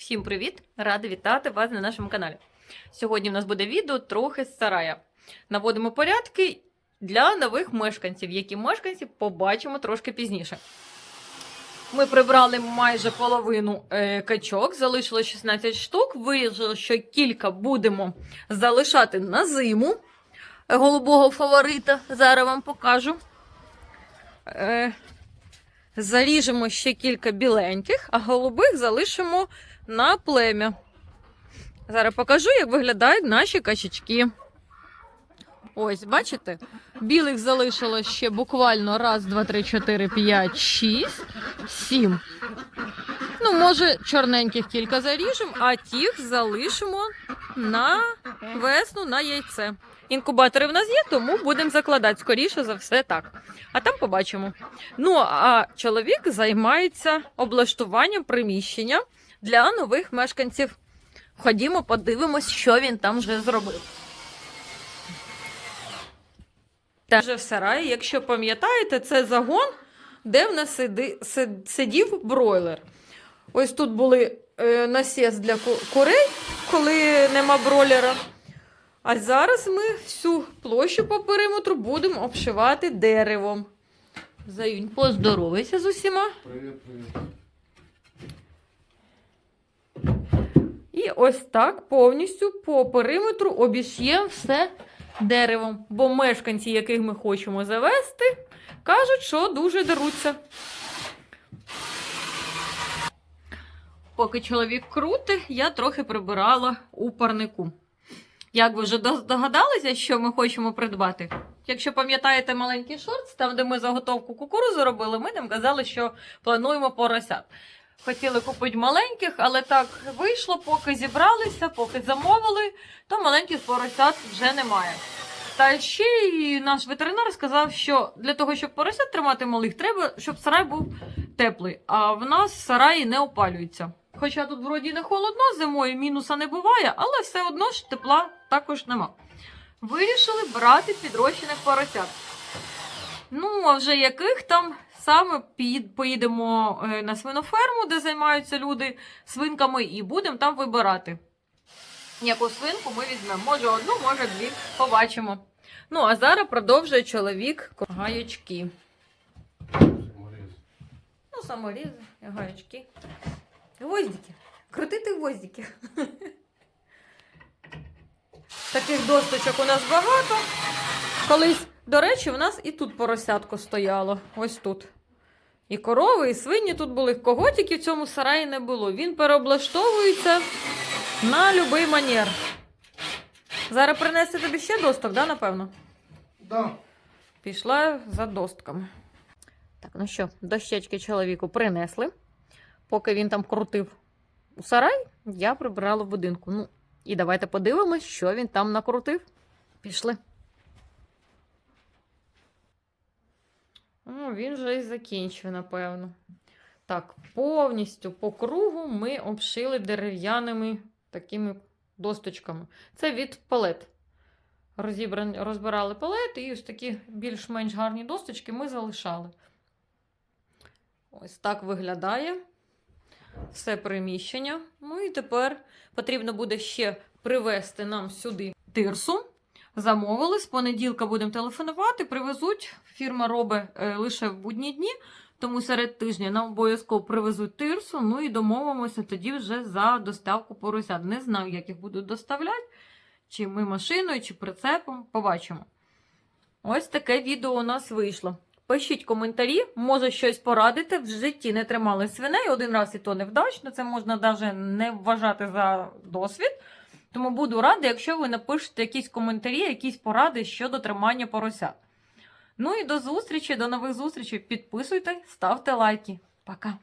Всім привіт! Рада вітати вас на нашому каналі. Сьогодні в нас буде відео трохи з сарая. Наводимо порядки для нових мешканців, які мешканці побачимо трошки пізніше. Ми прибрали майже половину е, качок, залишилось 16 штук. Вирішили, що кілька будемо залишати на зиму е, голубого фаворита. Зараз вам покажу. Заріжемо ще кілька біленьких, а голубих залишимо на плем'я. Зараз покажу, як виглядають наші качечки. Ось, бачите? Білих залишилось ще буквально раз, два, три, чотири, п'ять, шість, сім. Ну, може, чорненьких кілька заріжемо, а тих залишимо на весну на яйце. Інкубатори в нас є, тому будемо закладати скоріше за все так. А там побачимо. Ну, а чоловік займається облаштуванням приміщення для нових мешканців. Ходімо, подивимось, що він там вже зробив. Та вже в сараї, якщо пам'ятаєте, це загон, де в нас сидів бройлер. Ось тут були е, насіс для курей, коли нема бройлера. А зараз ми всю площу по периметру будемо обшивати деревом. Заюнь, поздоровайся з усіма. Привіт, привіт. І ось так повністю по периметру обіш'є все деревом. Бо мешканці, яких ми хочемо завести, кажуть, що дуже деруться. Поки чоловік крути, я трохи прибирала у парнику. Як ви вже догадалися, що ми хочемо придбати? Якщо пам'ятаєте маленький шорт, там, де ми заготовку кукурудзу робили, ми там казали, що плануємо поросят. Хотіли купити маленьких, але так вийшло, поки зібралися, поки замовили, то маленьких поросят вже немає. Та ще й наш ветеринар сказав, що для того, щоб поросят тримати малих, треба, щоб сарай був теплий. А в нас сараї не опалюються. Хоча тут вроді не холодно, зимою мінуса не буває, але все одно ж тепла також нема. Вирішили брати підрощених поросят. Ну, а вже яких там саме поїдемо е, на свиноферму, де займаються люди свинками, і будемо там вибирати. Яку свинку ми візьмемо. Може одну, може дві. Побачимо. Ну, а зараз продовжує чоловік гаючки. Саморіз. Ну, саморізи, гаючки. Гвоздики. Крутити гвоздики. Таких досточок у нас багато. Колись, до речі, в нас і тут поросятко стояло. Ось тут. І корови, і свині тут були. Кого тільки в цьому сараї не було. Він переоблаштовується на будь-який манер. Зараз принести тобі ще досток, да, напевно? Да. Пішла за достками. Так, ну що, дощечки чоловіку принесли. Поки він там крутив у сарай, я прибирала в будинку. Ну, і давайте подивимось, що він там накрутив. Пішли. О, він вже і закінчив, напевно. Так, повністю по кругу ми обшили дерев'яними такими досточками. Це від палет. Розібрані, розбирали палети, і ось такі більш-менш гарні досточки ми залишали. Ось так виглядає все приміщення. Ну і тепер потрібно буде ще привезти нам сюди тирсу. Замовили. З понеділка будемо телефонувати, привезуть. Фірма робить е, лише в будні дні, тому серед тижня нам обов'язково привезуть тирсу. Ну і домовимося тоді вже за доставку поросят. Не знаю, як їх будуть доставляти, чи ми машиною, чи прицепом. Побачимо. Ось таке відео у нас вийшло. Пишіть коментарі, може щось порадити. В житті не тримали свиней. Один раз і то невдачно. Це можна навіть не вважати за досвід. Тому буду рада, якщо ви напишете якісь коментарі, якісь поради щодо тримання поросят. Ну і до зустрічі, до нових зустрічей. Підписуйте, ставте лайки. Пока!